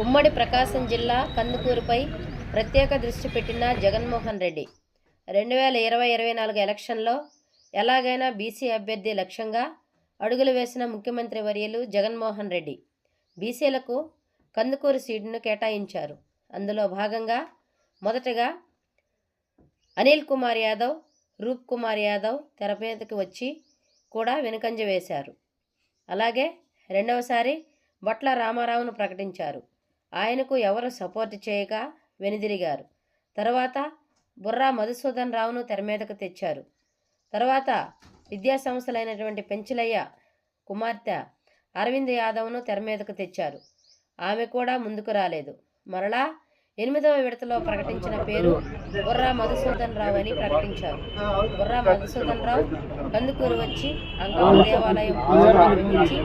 ఉమ్మడి ప్రకాశం జిల్లా కందుకూరుపై ప్రత్యేక దృష్టి పెట్టిన జగన్మోహన్ రెడ్డి. రెండు వేల ఇరవై ఇరవై నాలుగు ఎలక్షన్లో ఎలాగైనా బీసీ అభ్యర్థి లక్ష్యంగా అడుగులు వేసిన ముఖ్యమంత్రి వర్యులు జగన్మోహన్ రెడ్డి. బీసీలకు కందుకూరు సీటును కేటాయించారు. అందులో భాగంగా మొదటగా అనిల్ కుమార్ యాదవ్ రూప్ కుమార్ యాదవ్ తెరపేదకి వచ్చి కూడా వెనుకంజ వేశారు. అలాగే రెండవసారి బట్ల రామారావును ప్రకటించారు. ఆయనకు ఎవరు సపోర్ట్ చేయక వెనుదిరిగారు. తర్వాత బుర్రా మధుసూదన్ రావును తెర మీదకు తెచ్చారు. తర్వాత విద్యాసంస్థలైనటువంటి పెంచలయ్య కుమార్తె అరవింద్ యాదవ్ను తెర మీదకు తెచ్చారు. ఆమె కూడా ముందుకు రాలేదు. మరలా ఎనిమిదవ విడతలో ప్రకటించిన పేరు బుర్రా మధుసూదన్ రావు అని ప్రకటించారు. బుర్రా మధుసూదన్ రావు కందుకూరు వచ్చి అంగమ్మ దేవాలయం నిర్వహించి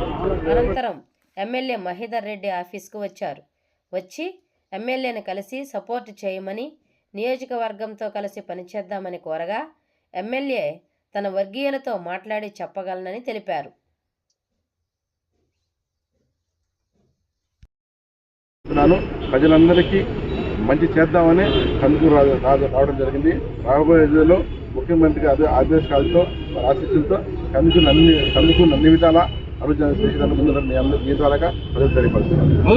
అనంతరం ఎమ్మెల్యే మహేదర్ రెడ్డి ఆఫీస్కు వచ్చారు. వచ్చి ఎమ్మెల్యేని కలిసి సపోర్ట్ చేయమని నియోజకవర్గంతో కలిసి పనిచేద్దామని కోరగా ఎమ్మెల్యే తన వర్గీయులతో మాట్లాడి చెప్పగలనని తెలిపారు. ప్రజలందరికీ మంచి చేద్దామని కందుకు రా- రా- రావడం జరిగింది. రాబోయే రోజుల్లో ముఖ్యమంత్రి గారి ఆదేశాలతో ఆశీస్సులతో కందుకు నన్ని కందుకు అన్ని విధాలా అభివృద్ధి చేసేదానికి ముందు మీ అందరి మీ ద్వారాగా ప్రజలు తెలియపడుతున్నారు